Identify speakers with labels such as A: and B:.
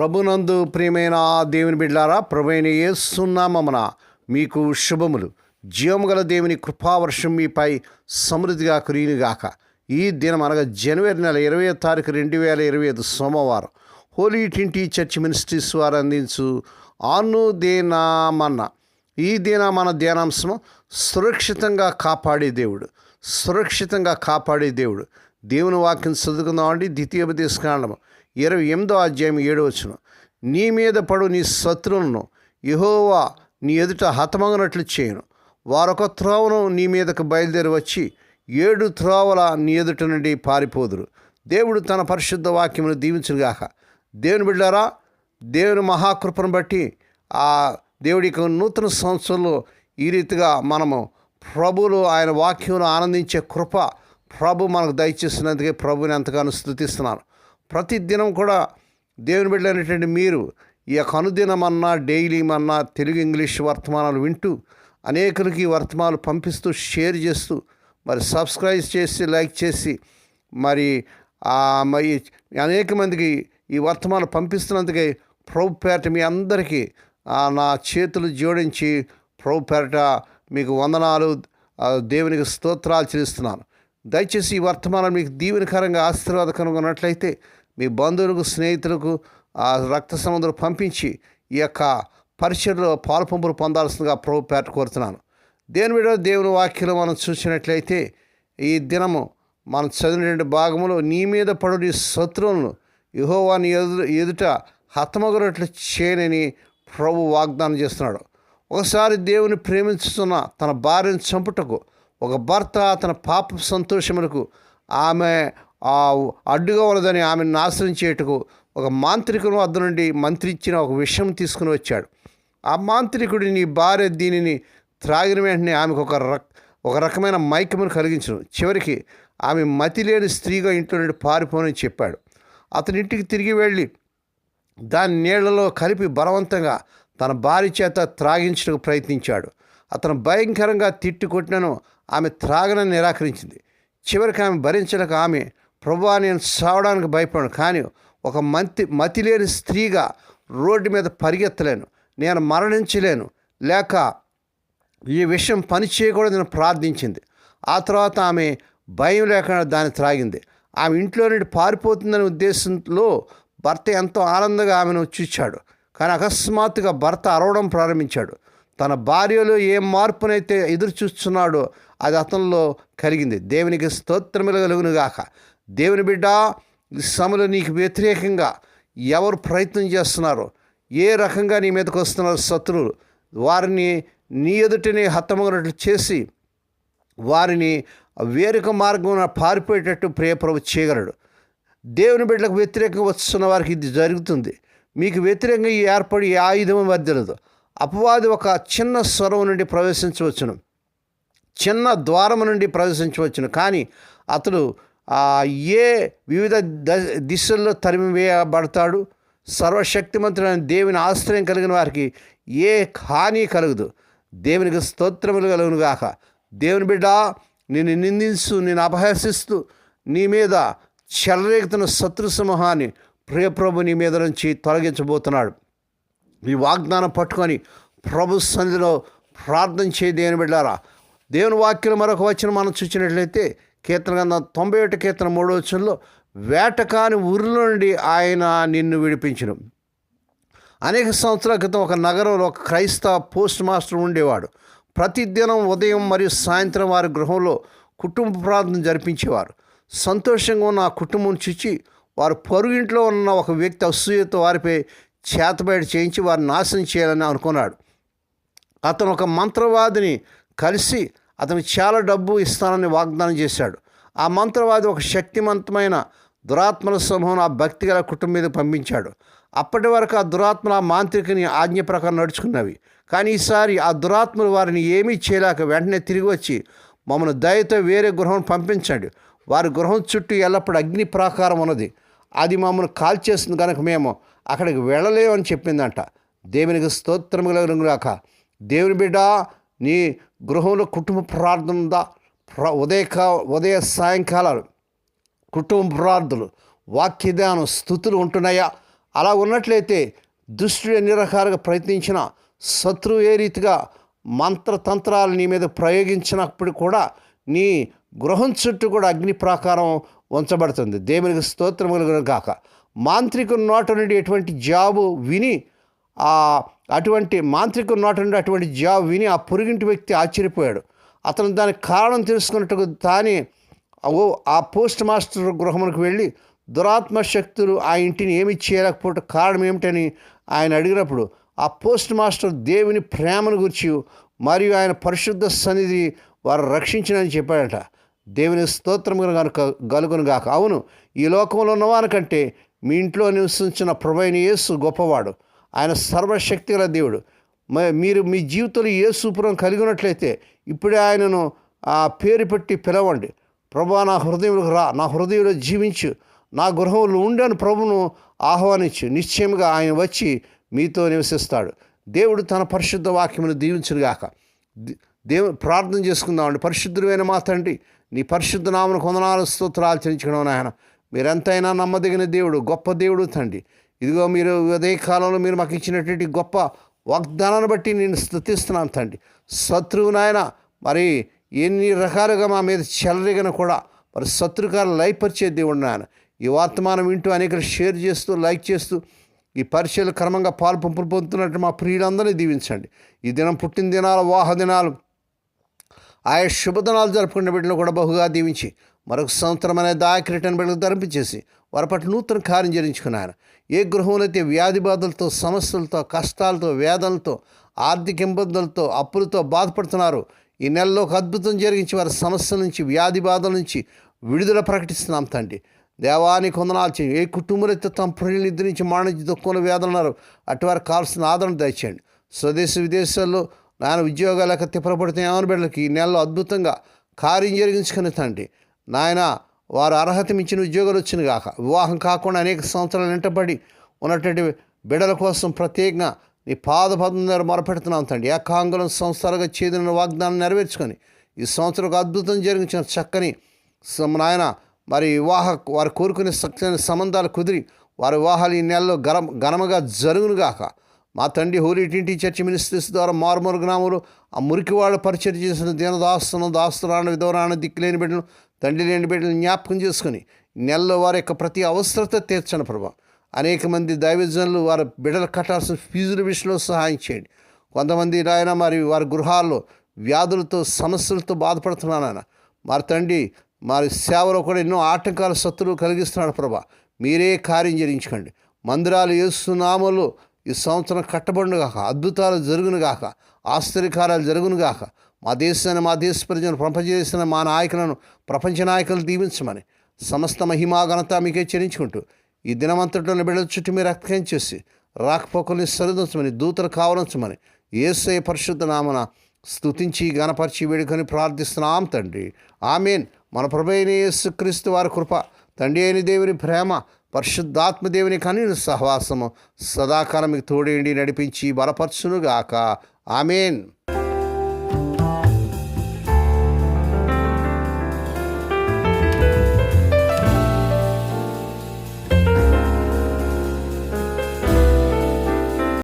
A: ప్రభునందు ప్రియమైన దేవుని బిడ్డారా ప్రభైన సున్నామమున మీకు శుభములు. జీవము గల దేవుని కృపావర్షం మీపై సమృద్ధిగా కురియునిగాక. ఈ దినం అనగా జనవరి నెల ఇరవై తారీఖు రెండు వేల ఇరవై ఐదు సోమవారం హోలీ టింటీ చర్చ్ మినిస్ట్రీస్ వారు అందించు ఆను దేనామన్న ఈ దిన మన ధ్యానాంశం సురక్షితంగా కాపాడే దేవుడు సురక్షితంగా కాపాడే దేవుడు. దేవుని వాక్యం చదువుకుందామండి. ద్వితీయోపదేశకాండము ఇరవై ఎనిమిదో అధ్యాయం ఏడవచ్చును నీ మీద పడు నీ శత్రువులను యహోవా నీ ఎదుట హతమగనట్లు చేయను. వారొక త్రోవను నీ మీదకు బయలుదేరి వచ్చి ఏడు త్రోవల నీ ఎదుట నుండి పారిపోదురు. దేవుడు తన పరిశుద్ధ వాక్యమును దీవించుగాక దేవుని బిడ్డారా దేవుని మహాకృపను బట్టి ఆ దేవుడి యొక్క నూతన సంవత్సరంలో ఈ రీతిగా మనము ప్రభులు ఆయన వాక్యమును ఆనందించే కృప ప్రభు మనకు దయచేసినందుకే ప్రభుని ఎంతగానో స్థుతిస్తున్నాను. ప్రతిదినం కూడా దేవుని బిడ్డలైనటువంటి మీరు ఈ యొక్క అనుదినమన్నా డైలీ మన్నా తెలుగు ఇంగ్లీష్ వర్తమానాలు వింటూ అనేకులకి వర్తమానాలు పంపిస్తూ షేర్ చేస్తూ మరి సబ్స్క్రైబ్ చేసి లైక్ చేసి మరి మరి అనేక మందికి ఈ వర్తమానం పంపిస్తున్నందుకే ప్రభు పేరట మీ అందరికీ నా చేతులు జోడించి ప్రభు పేరట మీకు వందనాలు దేవునికి స్తోత్రాలు చెల్లిస్తున్నాను. దయచేసి ఈ వర్తమానం మీకు దీవెనకరంగా ఆశీర్వాదకరంగా ఉన్నట్లయితే మీ బంధువులకు స్నేహితులకు ఆ రక్త సముద్రం పంపించి ఈ యొక్క పరిచయలో పాలుపంపులు పొందాల్సిందిగా ప్రభు పేట కోరుతున్నాను. దేని మీద దేవుని వాక్యం మనం చూసినట్లయితే ఈ దినము మనం చదివిన భాగములో నీ మీద పడు నీ శత్రువులను యహోవా ఎదు ఎదుట హతమగనట్లు చేయనని ప్రభు వాగ్దానం చేస్తున్నాడు. ఒకసారి దేవుని ప్రేమించుతున్న తన భార్యను చంపుటకు ఒక భర్త తన పాప సంతోషములకు ఆమె ఆ అడ్డుగా ఉన్నదని ఆమెను నాశనం చేయుటకు ఒక మాంత్రికుని వద్ద నుండి మంత్రించిన ఒక విషయం తీసుకుని వచ్చాడు. ఆ మాంత్రికుడి నీ భార్య దీనిని త్రాగిన వెంటనే ఆమెకు ఒక రక్ ఒక రకమైన మైకమును కలిగించను. చివరికి ఆమె మతి లేని స్త్రీగా ఇంట్లో నుండి పారిపోనని చెప్పాడు. అతని ఇంటికి తిరిగి వెళ్ళి దాని నీళ్ళలో కలిపి బలవంతంగా తన భార్య చేత త్రాగించడానికి ప్రయత్నించాడు. అతను భయంకరంగా తిట్టి కొట్టినను ఆమె త్రాగనని నిరాకరించింది. చివరికి ఆమె భరించలేక ఆమె ప్రభువా నేను సావడానికి భయపడను కానీ ఒక మంతి మతి లేని స్త్రీగా రోడ్డు మీద పరిగెత్తలేను. నేను మరణించలేను. లేక ఈ విషయం పని చేయకూడదని ప్రార్థించింది. ఆ తర్వాత ఆమె భయం లేకుండా దాన్ని త్రాగింది. ఆమె ఇంట్లో నుండి పారిపోతుందనే ఉద్దేశంలో భర్త ఎంతో ఆనందంగా ఆమెను చూచాడు. కానీ అకస్మాత్తుగా భర్త అరవడం ప్రారంభించాడు. తన భార్యలో ఏ మార్పునైతే ఎదురు చూస్తున్నాడో అది అతనిలో కలిగింది. దేవునికి స్తోత్రములు కలుగునుగాక. దేవుని బిడ్డ సమలు నీకు వ్యతిరేకంగా ఎవరు ప్రయత్నం చేస్తున్నారో ఏ రకంగా నీ మీదకు వస్తున్నారో శత్రువులు వారిని నీ ఎదుటనే హతమగినట్లు చేసి వారిని వేరొక మార్గం పారిపోయేటట్టు ప్రియప్రభు చేయగలడు. దేవుని బిడ్డలకు వ్యతిరేకంగా వస్తున్న వారికి ఇది జరుగుతుంది. మీకు వ్యతిరేకంగా ఈ ఏర్పడి ఏ ఆయుధం వర్దలదు అపవాది ఒక చిన్న స్వరం నుండి ప్రవేశించవచ్చును. చిన్న ద్వారం నుండి ప్రవేశించవచ్చును. కానీ అతడు ఏ వివిధ దిశల్లో తరిమివేయబడతాడు? సర్వశక్తిమంతుడైన దేవుని ఆశ్రయం కలిగిన వారికి ఏ హాని కలగదు. దేవునికి స్తోత్రములు కలుగును గాక దేవుని బిడ్డ నిన్ను నిందిస్తూ నేను అపహసిస్తూ నీ మీద చెలరేగుతున్న శత్రు సమూహాన్ని ప్రియప్రభు నీ మీద నుంచి తొలగించబోతున్నాడు. ఈ వాగ్దానం పట్టుకొని ప్రభు సన్నిధిలో ప్రార్థన చేయ దేవుని బిడ్డారా. దేవుని వాక్యం మరొక వచ్చిన మనం చూసినట్లయితే కీర్తన గ్రంథం తొంభై ఒకటి కీర్తన మూడో వచ్చంలో వేటకాని ఊరిలో నుండి ఆయన నిన్ను విడిపించను. అనేక సంవత్సరాల క్రితం ఒక నగరంలో ఒక క్రైస్తవ పోస్ట్ మాస్టర్ ఉండేవాడు. ప్రతిదినం ఉదయం మరియు సాయంత్రం వారి గృహంలో కుటుంబ ప్రార్థన జరిపించేవారు. సంతోషంగా ఉన్న ఆ కుటుంబం చూచి వారు పొరుగింట్లో ఉన్న ఒక వ్యక్తి అసూయతో వారిపై చేతబయట చేయించి వారిని నాశనం చేయాలని అనుకున్నాడు. అతను ఒక మంత్రవాదిని కలిసి అతనికి చాలా డబ్బు ఇస్తానని వాగ్దానం చేశాడు. ఆ మంత్రవాది ఒక శక్తివంతమైన దురాత్మల సమూహం ఆ భక్తి గల కుటుంబం మీద పంపించాడు. అప్పటి వరకు ఆ దురాత్మలు ఆ మాంత్రికుని ఆజ్ఞ ప్రకారం నడుచుకున్నవి. కానీ ఈసారి ఆ దురాత్మలు వారిని ఏమీ చేయలేక వెంటనే తిరిగి వచ్చి మమ్మల్ని దయతో వేరే గృహం పంపించండి. వారి గృహం చుట్టూ ఎల్లప్పుడూ అగ్ని ప్రాకారం ఉన్నది. అది మమ్మల్ని కాల్చేస్తుంది కనుక మేము అక్కడికి వెళ్ళలేము అని చెప్పిందంట. దేవునికి స్తోత్రం కలుగుగాక దేవుని బిడ్డ నీ గృహంలో కుటుంబ ప్రార్థన ఉందా? ప్ర ఉదయ సాయంకాలాలు కుటుంబ ప్రార్థనలు వాక్యదానం స్థుతులు ఉంటున్నాయా? అలా ఉన్నట్లయితే దుష్టుడు ఎన్ని రకాలుగా ప్రయత్నించిన శత్రువు ఏ రీతిగా మంత్రతంత్రాలు నీ మీద ప్రయోగించినప్పుడు కూడా నీ గృహం చుట్టూ కూడా అగ్ని ప్రాకారం ఉంచబడుతుంది. దేవునికి స్తోత్రములు కాక మాంత్రికుని నోట నుండి ఎటువంటి జాబు విని అటువంటి మాంత్రికుని నోట నుండి అటువంటి జాబ్ విని ఆ పొరుగింటి వ్యక్తి ఆశ్చర్యపోయాడు. అతను దానికి కారణం తెలుసుకున్నట్టుగా తానే ఓ ఆ పోస్ట్ మాస్టర్ గృహమునకు వెళ్ళి దురాత్మ శక్తులు ఆ ఇంటిని ఏమి చేయలేకపోవటం కారణం ఏమిటని ఆయన అడిగినప్పుడు ఆ పోస్ట్ మాస్టర్ దేవుని ప్రేమను గురించి మరియు ఆయన పరిశుద్ధ సన్నిధి వారు రక్షించినని చెప్పాడట. దేవుని స్తోత్రముగా కనుక గలుగును గాక. అవును ఈ లోకంలో ఉన్నవానికంటే మీ ఇంట్లో నివసించిన ప్రభైన యేసు గొప్పవాడు. ఆయన సర్వశక్తి గల దేవుడు. మ- మీరు మీ జీవితంలో ఏ సూపురం కలిగి ఉన్నట్లయితే ఇప్పుడే ఆయనను ఆ పేరు పెట్టి పిలవండి. ప్రభా నా హృదయంలోకి రా నా హృదయంలో జీవించు నా గృహంలో ఉండని ప్రభును ఆహ్వానించు. నిశ్చయంగా ఆయన వచ్చి మీతో నివసిస్తాడు. దేవుడు తన పరిశుద్ధ వాక్యమును దీవించునుగాక. దేవు ప్రార్థన చేసుకుందామండి. పరిశుద్ధుడైన మా తండ్రి నీ పరిశుద్ధ నామను కొందనాలు స్తోత్రాలు చెల్లించడం నాయన. మీరెంతైనా నమ్మదగిన దేవుడు గొప్ప దేవుడు తండ్రి. ఇదిగో మీరు ఉదయ కాలంలో మీరు మాకు ఇచ్చినటువంటి గొప్ప వాగ్దానాన్ని బట్టి నేను స్థుతిస్తున్నాను తండ్రి. శత్రువు నాయన మరి ఎన్ని రకాలుగా మా మీద చెలరిగిన కూడా మరి శత్రుకాలు లైపరిచే దేవుడు నాయన. ఈ వర్తమానం వింటూ అనేకలు షేర్ చేస్తూ లైక్ చేస్తూ ఈ పరిచయలు క్రమంగా పాలు పంపులు పొందుతున్నట్టు మా ప్రియులందరినీ దీవించండి. ఈ దినం పుట్టిన దినాలు వాహ దినాలు ఆయా శుభదినాలు జరుపుకునే బిడ్డలు కూడా బహుగా దీవించి మరొక సంవత్సరం అనే దాయక్రీటన్ బిడ్డలు ధరింపించేసి వారి పట్ల నూతన కార్యం జరిగించుకున్నారు. ఏ గృహంలో వ్యాధి బాధలతో సమస్యలతో కష్టాలతో వేదనలతో ఆర్థిక ఇబ్బందులతో అప్పులతో బాధపడుతున్నారు ఈ నెలలో ఒక అద్భుతం జరిగించి వారి సమస్యల నుంచి వ్యాధి బాధల నుంచి విడుదల ప్రకటిస్తున్నాం తండ్రి. దేవానికి కొందనాలు చేయండి ఏ కుటుంబంలో అయితే తమ ప్రియులు నిద్రించి మాణిజ్య దుఃఖంలో వేదనన్నారు అటువారికి కావాల్సిన ఆదరణ దయచేయండి. స్వదేశ విదేశాల్లో నాయన ఉద్యోగాలకు తిప్పబడితే ఏమైనా బిడ్డలకి ఈ నెలలో అద్భుతంగా కార్యం జరిగించుకుని తండ్రి. నాయన వారు అర్హత మించిన ఉద్యోగాలు వచ్చిన గాక. వివాహం కాకుండా అనేక సంవత్సరాలు వెంటబడి ఉన్నటువంటి బిడల కోసం ప్రత్యేకంగా నీ పాద పదం మొరపెడుతున్నాం తండ్రి. ఏకాంగులం సంస్థలుగా చేదిన వాగ్దానం నెరవేర్చుకొని ఈ సంవత్సరం ఒక అద్భుతం జరిగించిన చక్కని నాయన మరి వివాహ వారు కోరుకునే చక్కని సంబంధాలు కుదిరి వారి వివాహాలు ఈ నెలలో గరం ఘనముగా జరుగునుగాక మా తండ్రి హోలీటింటి చర్చి మినిస్ట్రీస్ ద్వారా మారుమూరు గ్రామంలో ఆ మురికివాడు పరిచయం చేసిన దీనదాస్తును దాస్తురాణ విధవరాణ దిక్కులేని బిడ్డను తండ్రి లేని బిడ్డలు జ్ఞాపకం చేసుకుని నెలలో వారి యొక్క ప్రతి అవసరత తీర్చను ప్రభా. అనేక మంది దైవజనులు వారి బిడ్డలు కట్టాల్సిన ఫీజుల విషయంలో సహాయం చేయండి. కొంతమంది నాయన మరి వారి గృహాల్లో వ్యాధులతో సమస్యలతో బాధపడుతున్నాను మరి తండ్రి మరి సేవలో కూడా ఎన్నో ఆటంకాల శత్రువులు కలిగిస్తున్నాడు ప్రభా. మీరే కార్యం జరించుకోండి మందిరాలు ఏస్తున్నామలు ఈ సంవత్సరం కట్టబడును గాక అద్భుతాలు జరుగును గాక ఆశ్చర్యకారాలు జరుగును గాక. మా దేశాన్ని మా దేశ ప్రజలను ప్రపంచ మా నాయకులను ప్రపంచ నాయకులను దీవించమని సమస్త మహిమా ఘనత మీకే చెల్లించుకుంటూ ఈ దినమంతటిలోని బిడ్డల చుట్టూ మీరు రక్తం చేసి రాకపోకల్ని సరిదించమని దూతలు కావలించమని ఏసై పరిశుద్ధ నామన స్తుతించి గణపరిచి వేడుకొని ప్రార్థిస్తున్నాం తండ్రి. ఆమెన్. మన ప్రభైన యేసుక్రీస్తు వారి కృప తండ్రి అయిన దేవుని ప్రేమ పరిశుద్ధాత్మ దేవుని కనీన సహవాసము సదాకాలం మీకు తోడేండి నడిపించి బలపరచునుగాక. ఆమెన్.